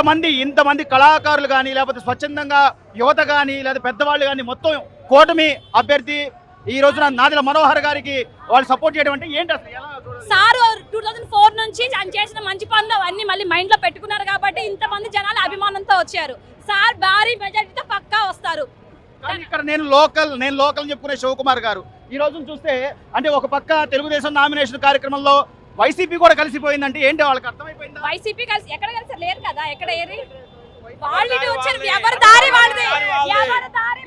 ఇంతమంది ఇంతమంది కళాకారులు కానీ లేకపోతే స్వచ్ఛందంగా యువత కానీ లేదా పెద్దవాళ్ళు కానీ మొత్తం కూటమి అభ్యర్థి ఈ రోజున నాదిల మనోహర్ గారికి వాళ్ళు సపోర్ట్ చేయడం అంటే ఏంటి? సార్ టూ థౌజండ్ ఫోర్ నుంచి ఆయన చేసిన మంచి పనులు అవన్నీ మళ్ళీ మైండ్లో పెట్టుకున్నారు కాబట్టి ఇంతమంది జనాలు అభిమానంతో వచ్చారు. సార్ భారీ మెజార్టీతో పక్కా వస్తారు. ఇక్కడ నేను లోకల్ నేను లోకల్ చెప్పుకునే శివకుమార్ గారు. ఈ రోజున చూస్తే అంటే ఒక పక్క తెలుగుదేశం నామినేషన్ కార్యక్రమంలో వైసీపీ కూడా కలిసిపోయిందంటే ఏంటి వాళ్ళకి అర్థమైపోయిందా? వైసీపీ కలిసి ఎక్కడ కలిసి లేరు కదా? ఎక్కడ ఏరి? వాళ్ళు వచ్చారు ఎవరి దారి వాళ్ళది?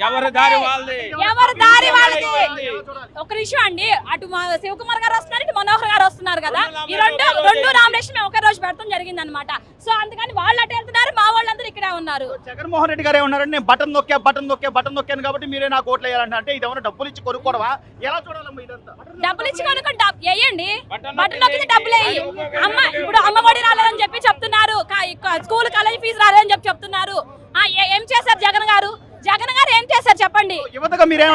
ఎవరి దారి వాళ్ళది? ఎవరి దారి వాళ్ళది? ఎలా చూడాలి? ఒక విషయం అండి. అటు మా శివకుమార్ గారు వస్తున్నారు ఇటు మనోహర్ గారు వస్తున్నారు కదా. ఈ రెండు రెండు నామినేషన్ మేము ఒకే రోజు పెడతాం జరిగింది అనమాట సో అందుకని వాళ్ళు అటు వెళ్తున్నారు మా వాళ్ళందరూ ఇక్కడే ఉన్నారు. జగన్మోహన్ రెడ్డి గారే ఉన్నారంటే నేను బటన్ నొక్కా బటన్ నొక్కా బటన్ నొక్కాను కాబట్టి మీరే నాకు ఓట్లు వేయాలంటే అంటే ఇది ఏమైనా డబ్బులు ఇచ్చి కొనుక్కోవడమా? ఎలా చూడాలమ్మా ఇదంతా? డబ్బులు ఇచ్చి కనుక డబ్ వేయండి. బటన్ నొక్కితే డబ్బులు వేయి. అమ్మ ఇప్పుడు అమ్మఒడి రాలేదని చెప్పి చెప్తున్నారు. స్కూల్ కాలేజ్ ఫీజు రాలేదని చెప్పి చెప్తున్నారు. ఏం చేశారు జగన్ గారు? జగన్ గారు ఏం చేశారు చెప్పండి?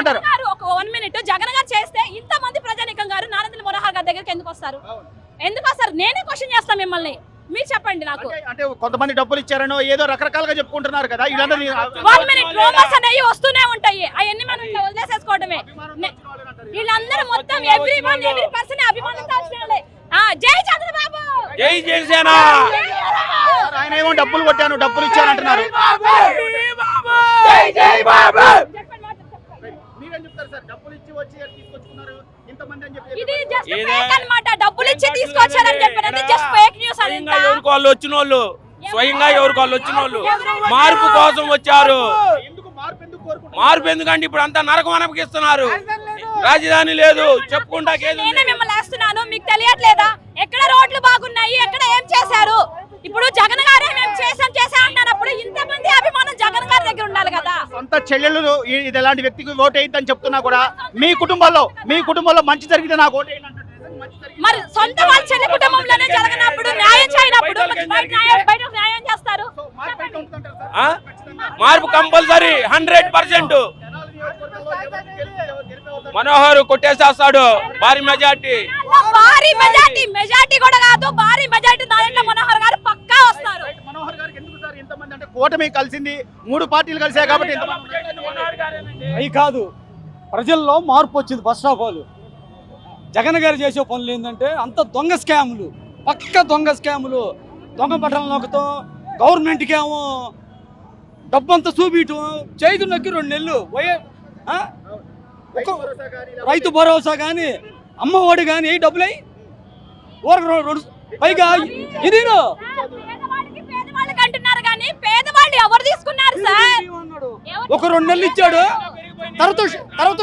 మీరేమంటారు ఒక వన్ మినిట్ జగన్ గారు చేస్తే ఇంత మంది ప్రజానికం గారు నానందల మనోహర్ గారి దగ్గరికి ఎందుకు వస్తారు? ఎందుకు వస్తారు? నేనే క్వశ్చన్ చేస్తాను మిమ్మల్ని. మీరు చెప్పండి నాకు. అంటే- కొంతమంది డబ్బులు ఇచ్చారనో ఏదో రకరకాలుగా చెప్పుకుంటున్నారు కదా వన్ మినిట్ రూమర్స్ అనేవి వస్తూనే ఉంటాయి. అవన్నీ మనం వదిలేసేసుకోవడమే వీళ్ళందరూ మొత్తం ఎవ్రీ వన్ ఎవ్రీ పర్సన్. ఆ, జై చంద్రబాబు! జై జనసేన! ఆయన ఏమో డబ్బులు కొట్టాను డబ్బులు ఇచ్చాను అంటున్నారు. చెప్పండి, మాట చెప్పండి. మీరేం చెప్తారు సార్? డబ్బులు ఇచ్చి వచ్చి తీసుకొచ్చుకున్నారు. ఇంతమంది అని చెప్పి ఇది జస్ట్ ఇదే- ఫేక్ అన్నమాట. డబ్బులు ఇచ్చి తీసుకొచ్చారని చెప్పారు. జస్ట్ ఫేక్ న్యూస్ స్వయంగా అదంతా ఎవరికి వాళ్ళు వచ్చిన వాళ్ళు? స్వయంగా ఎవరికి వాళ్ళు వచ్చిన వాళ్ళు? మార్పు కోసం వచ్చారు. ఎందుకు? మార్పు ఎందుకు కోరుకుంటున్నారు? మార్పు ఎందుకంటే ఇప్పుడు అంతా నరకం అనపకిస్తున్నారు రాజధాని లేదు. చెప్పుకుంటా మీకు తెలియట్లేదా ఎక్కడ రోడ్లు బాగున్నాయి ఎక్కడ ఏం చేశారు ఇప్పుడు జగన్ గారే మేము చేసాం చేసాం అన్నప్పుడు ఇంతమంది అభిమానం జగన్ గారి దగ్గర ఉండాలి కదా చెల్లెళ్ళు ఇది ఎలాంటి వ్యక్తికి ఓటు వేయద్దని చెప్తున్నా కూడా మీ కుటుంబంలో మీ కుటుంబంలో మంచి జరిగితే నాకు ఓటు వేయండి మరి సొంత వాళ్ళ చెల్లి కుటుంబంలోనే జరగనప్పుడు న్యాయం చేయనప్పుడు బయట న్యాయం బయట న్యాయం చేస్తారు? మార్పు కంపల్సరీ హండ్రెడ్ పర్సెంట్? మనోహర్ కొట్టేసేస్తాడు భారీ మెజార్టీ. భారీ మెజార్టీ. మెజార్టీ కూడా కాదు భారీ మెజార్టీ. దాంట్లో మనోహర్ గారు పక్కా వస్తారు రైట్ మనోహర్ గారికి ఎందుకు సార్ ఇంతమంది అంటే కూటమి కలిసింది మూడు పార్టీలు కలిసాయి కాబట్టి అవి కాదు ప్రజల్లో మార్పు వచ్చింది ఫస్ట్ ఆఫ్ ఆల్ జగన్ గారు చేసే పనులు ఏంటంటే అంత దొంగ స్కాములు పక్క దొంగ స్కాములు. దొంగ బట్టలు నొక్కటం గవర్నమెంట్కి ఏమో డబ్బంతా చూపించటం చేతి నొక్కి రెండు నెలలు. వయ? రైతు భరోసా కానీ అమ్మఒడి కానీ ఏ డబ్బులై ఊరకు పైగా ఇది కానీ పేదవాళ్ళు ఎవరు తీసుకున్నారు సార్? ఒక రెండు నెలలు ఇచ్చాడు. తర్వాత తర్వాత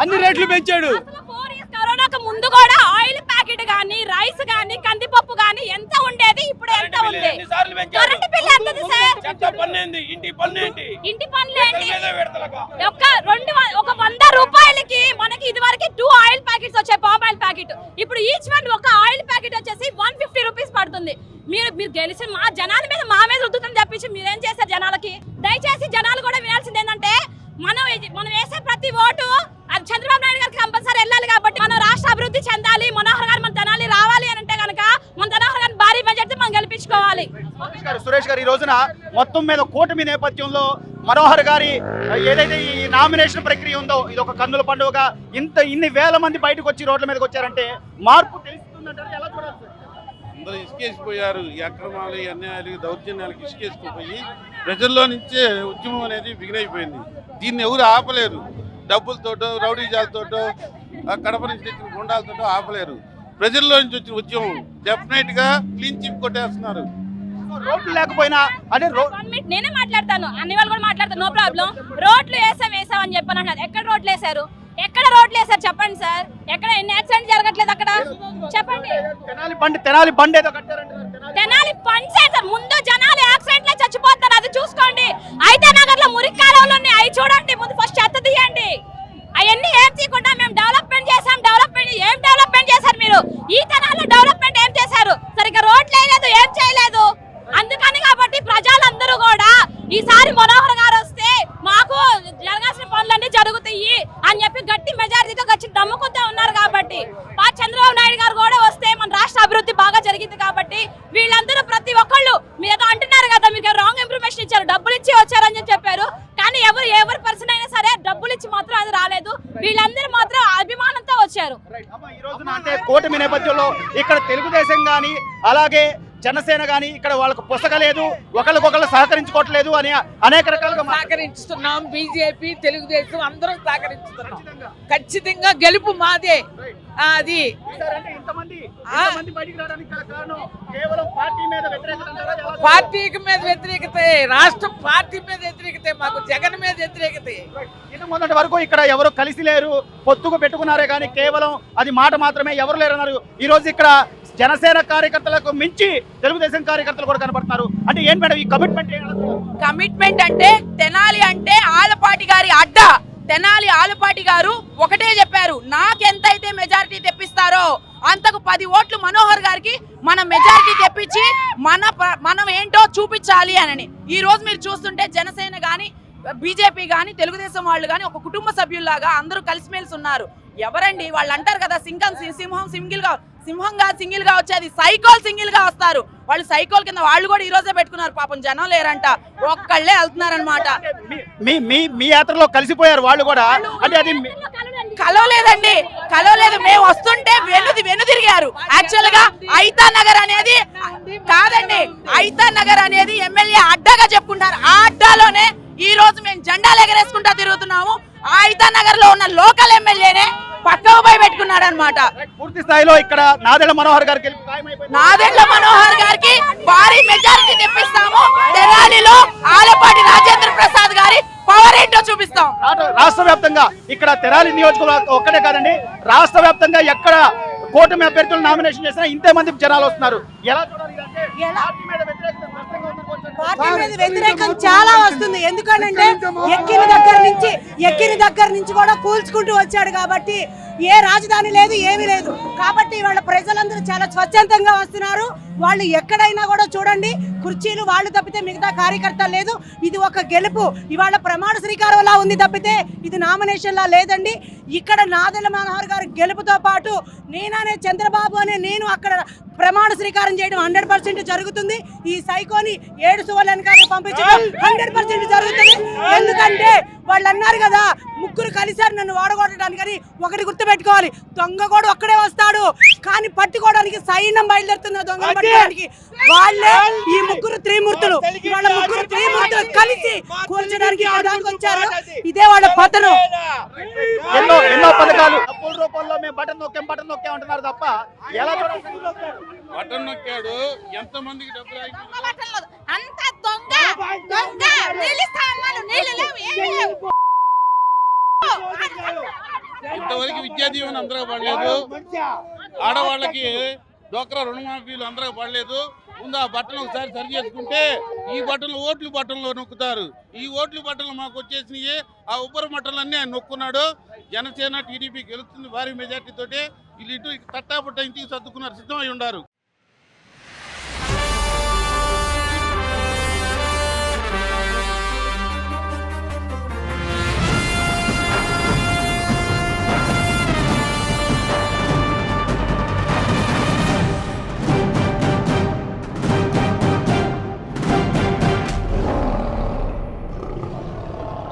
అన్ని రేట్లు పెంచాడు. కరోనాకు ముందు కూడా ఆయిల్ ప్యాకెట్ గానీ రైస్ గానీ కందిపప్పు గానీ ఎంత ఇప్పుడు ఎంత ఉంది? కరెంట్ బిల్ ఎంతది సార్? ఇంటి పన్నేంటి? ఇంటి ఏంటి? ఒక రెండు ఒక వంద రూపాయలకి మనకి ఇది వరకు టూ ఆయిల్ ప్యాకెట్స్ వచ్చాయి పామ్ ఆయిల్ ప్యాకెట్ ఇప్పుడు ఈచ్ వన్ ఒక ఆయిల్ ప్యాకెట్ వచ్చేసి వన్ ఫిఫ్టీ రూపీస్ పడుతుంది. మీరు మీరు గెలిచి మా జనాల మీద మా మీద రుద్దుతుంది తప్పించి మీరేం చేశారు జనాలకి? దయచేసి జనాలు కూడా వినాల్సింది ఏంటంటే మనం మనం వేసే ప్రతి ఓటు అది చంద్రబాబు నాయుడు గారికి కంపల్సరీ వెళ్ళాలి కాబట్టి మనం రాష్ట్ర అభివృద్ధి చెందాలి మనోహర్ గారు మన తెనాలి రావాలి అని అంటే కనుక మన తెనాలి గారిని భారీ గెలిపించుకోవాలి సురేష్ గారు సురేష్ గారు ఈ రోజున మొత్తం మీద కూటమి నేపథ్యంలో మనోహర్ గారి ఏదైతే ఈ నామినేషన్ ప్రక్రియ ఉందో ఇది ఒక కన్నుల పండుగ ఇంత ఇన్ని వేల మంది బయటకు వచ్చి రోడ్ల మీదకి వచ్చారంటే మార్పు తెలుస్తుందంటారు? ఎలా చూడాలి? సార్? అందరూ ఇసుకేసిపోయారు. ఈ అక్రమాలు ఈ అన్యాయాలు దౌర్జన్యాలకు ఇసుకేసుకుపోయి ప్రజల్లో నుంచే ఉద్యమం అనేది బిగినైపోయింది. దీన్ని ఎవరు ఆపలేరు. డబ్బులతోటో రౌడీజాలతోటో కడప నుంచి తెచ్చిన గుండాలతోటో ఆపలేరు. ప్రజల్లో నుంచి వచ్చిన ఉద్యమం డెఫినెట్గా క్లీన్ చిప్ కొట్టేస్తున్నారు. రోడ్లు లేకపోయినా అంటే రో- వన్ మినిట్ నేనే మాట్లాడతాను. అన్ని వాళ్ళు కూడా మాట్లాడతాను నో ప్రాబ్లం రోడ్లు వేసాం వేసాం అని చెప్పని అంటారు ఎక్కడ రోడ్లు వేసారు ఎక్కడ రోడ్లు వేసారు చెప్పండి సార్. ఎక్కడ ఎన్ని యాక్సిడెంట్ జరగట్లేదు అక్కడ? చెప్పండి. తెనాలి బండి తెనాలి బండి ఏదో తెనాలి తెనాలి పంచాయతీ ముందు జనాలు యాక్సిడెంట్లో చచ్చిపోతారు. అది చూసుకోండి. అయితే నగర్లో మురికి కాలువలు ఉన్నాయి. అవి చూడండి. ముందు ఫస్ట్ చెత్త తీయండి. అవన్నీ ఏం తీయకుండా మేము డెవలప్మెంట్ ఈ తరాలు డెవలప్మెంట్ ఏం చేశారు? సరిగ్గా రోడ్ లేదు ఏం చేయలేదు? అందుకని కాబట్టి ప్రజలందరూ కూడా ఈసారి మనోహర్ గారు వస్తే మాకు జరగాల్సిన పనులన్నీ జరుగుతాయి అని చెప్పి గట్టి మెజారిటీతో వచ్చి నమ్ముకుంటూ ఉన్నారు కాబట్టి మా చంద్రబాబు నాయుడు గారు కూడా వస్తే మన రాష్ట్ర అభివృద్ధి బాగా జరిగింది కాబట్టి వీళ్ళందరూ ప్రతి ఒక్కళ్ళు మీరు అంటున్నారు కదా మీకు రాంగ్ ఇన్ఫర్మేషన్ ఇచ్చారు డబ్బులు ఇచ్చి వచ్చారని చెప్పారు. కానీ ఎవరు ఎవరు పర్సన్ అయినా సరే డబ్బులు ఇచ్చి మాత్రం అది రాలేదు. వీళ్ళందరూ మాత్రం అభిమానం కూటమి నేపథ్యంలో ఇక్కడ తెలుగుదేశం కానీ అలాగే జనసేన కానీ ఇక్కడ వాళ్ళకు పొసగలేదు ఒకరికొకరు సహకరించుకోవట్లేదు అని అనేక రకాలుగా మా- సహకరిస్తున్నాం బీజేపీ తెలుగుదేశం అందరం సహకరిస్తున్నాం. ఖచ్చితంగా. గెలుపు మాదే. అది. పార్టీ మీద వ్యతిరేకతే రాష్ట్ర పార్టీ మీద వ్యతిరేకతే మాకు జగన్ మీద వ్యతిరేకతే. మొదటి వరకు ఇక్కడ ఎవరు కలిసి లేరు పొత్తుకు పెట్టుకున్నారే కానీ కేవలం అది మాట మాత్రమే ఎవరు లేరు అన్నారు ఈ రోజు ఇక్కడ జనసేన కార్యకర్తలకు మించి తెలుగుదేశం కార్యకర్తలు కూడా కనబడుతున్నారు అంటే ఏం మేడం ఈ కమిట్మెంట్ కమిట్మెంట్ అంటే తెనాలి అంటే ఆలపాటి గారి అడ్డ. తెనాలి ఆలపాటి గారు ఒకటే చెప్పారు నాకెంతైతే మెజారిటీ తెప్పిస్తారో అంతకు పది ఓట్లు మనోహర్ గారికి మన మెజారిటీ తెప్పించి మన మనం ఏంటో చూపించాలి అని ఈ రోజు మీరు చూస్తుంటే జనసేన గాని బీజేపీ గాని తెలుగుదేశం వాళ్ళు గాని ఒక కుటుంబ సభ్యుల్లాగా అందరూ కలిసిమెలిసి ఉన్నారు. ఎవరండి? వాళ్ళు అంటారు కదా సింగం సింహం సింగిల్గా సింహంగా సింగిల్గా వచ్చేది సైకోల్ సింగిల్గా వస్తారు. వాళ్ళు సైకోల్ కింద వాళ్ళు కూడా ఈ రోజే పెట్టుకున్నారు. పాపం జనం లేరంట. ఒక్కళ్ళే వెళ్తున్నారనమాట మీ మీ మీ యాత్రలో కలిసిపోయారు వాళ్ళు కూడా? అంటే అది కలవలేదండి. కలవలేదు. మేము వస్తుంటే వెనుది వెనుదిరిగారు. యాక్చువల్గా ఐతా నగర్ అనేది కాదండి. ఐతా నగర్ అనేది ఎమ్మెల్యే అడ్డాగా చెప్పుకుంటారు. ఆ అడ్డాలోనే ఈ రోజు మేము జెండాలు ఎగరేసుకుంటా తిరుగుతున్నాము. ఆ ఐతా నగర్లో ఉన్న లోకల్ ఎమ్మెల్యేనే పక్కకు పోయి పెట్టుకున్నాడు అనమాట పూర్తి స్థాయిలో ఇక్కడ నాదెళ్ళ మనోహర్ గారికి. నాదెండ్ల మనోహర్ గారికి భారీ మెజారిటీ తెప్పిస్తాము. తెనాలిలో ఆలపాటి రాజేంద్ర ప్రసాద్ గారి పవర్ ఏంటో చూపిస్తాం. రాష్ట్ర- వ్యాప్తంగా ఇక్కడ తెరాలి నియోజకవర్గం ఒక్కటే కాదండి రాష్ట్ర వ్యాప్తంగా ఎక్కడ కూటమి అభ్యర్థులు నామినేషన్ చేసినా ఇంతే మంది జనాలు వస్తున్నారు. ఎలా చూడాలి పార్టీ మీద వ్యతిరేకం చాలా వస్తుంది. ఎందుకంటే ఎక్కిన దగ్గర నుంచి ఎక్కిన దగ్గర నుంచి కూడా కూల్చుకుంటూ వచ్చాడు కాబట్టి ఏ రాజధాని లేదు ఏమీ లేదు. కాబట్టి వాళ్ళ ప్రజలందరూ చాలా స్వచ్ఛందంగా వస్తున్నారు. వాళ్ళు ఎక్కడైనా కూడా చూడండి కుర్చీలు వాళ్ళు తప్పితే మిగతా కార్యకర్తలు లేదు. ఇది ఒక గెలుపు. ఇవాళ ప్రమాణ శ్రీకారంలా ఉంది తప్పితే ఇది నామినేషన్ లా లేదండి. ఇక్కడ నాదెల మనోహర్ గారు గెలుపుతో పాటు నేననే చంద్రబాబు అనే నేను అక్కడ ప్రమాణ శ్రీకారం చేయడం హండ్రెడ్ పర్సెంట్ జరుగుతుంది. ఈ సైకోని ఏడు సువర్ణ పంపించడం హండ్రెడ్ పర్సెంట్ జరుగుతుంది. ఎందుకంటే వాళ్ళు అన్నారు కదా ముగ్గురు కలిశారు నన్ను వాడగొట్టడానికి అని ఒకటి గుర్తుపెట్టుకోవాలి. దొంగ కూడా ఒక్కడే వస్తాడు. కానీ పట్టుకోవడానికి సైన్యం బయలుదేరుతున్న దొంగ పట్టుకోవడానికి. వాళ్ళే ఈ ముగ్గురు త్రిమూర్తులు. ఇవాళ ముగ్గురు త్రిమూర్తులు కలిసి కూర్చోడానికి వచ్చారు ఇదే వాళ్ళ పతనం. ఎన్నో ఎన్నో పథకాలు. రూపంలో మేము బటన్ నొక్కాం బటన్ నొక్కాం అంటున్నారు తప్ప ఎలా బటన్ నొక్కాడు. ఎంత మందికి డబ్బులు దీవెన అందరూ పడలేదు ఆడవాళ్ళకి డోక్రా రుణమాఫీలు అందరూ పడలేదు. ముందు ఆ బట్టలు ఒకసారి సరి చేసుకుంటే ఈ బట్టలు ఓట్లు బట్టల్లో నొక్కుతారు. ఈ ఓట్లు బట్టలు మాకు వచ్చేసినాయి. ఆ ఉబ్బర బట్టలన్నీ ఆయన నొక్కున్నాడు. జనసేన టీడీపీ గెలుస్తుంది భారీ మెజార్టీ తోటి వీళ్ళు ఇటు తట్టాపుట్ట ఇంటికి సర్దుకున్నారు. సిద్ధమై ఉండారు.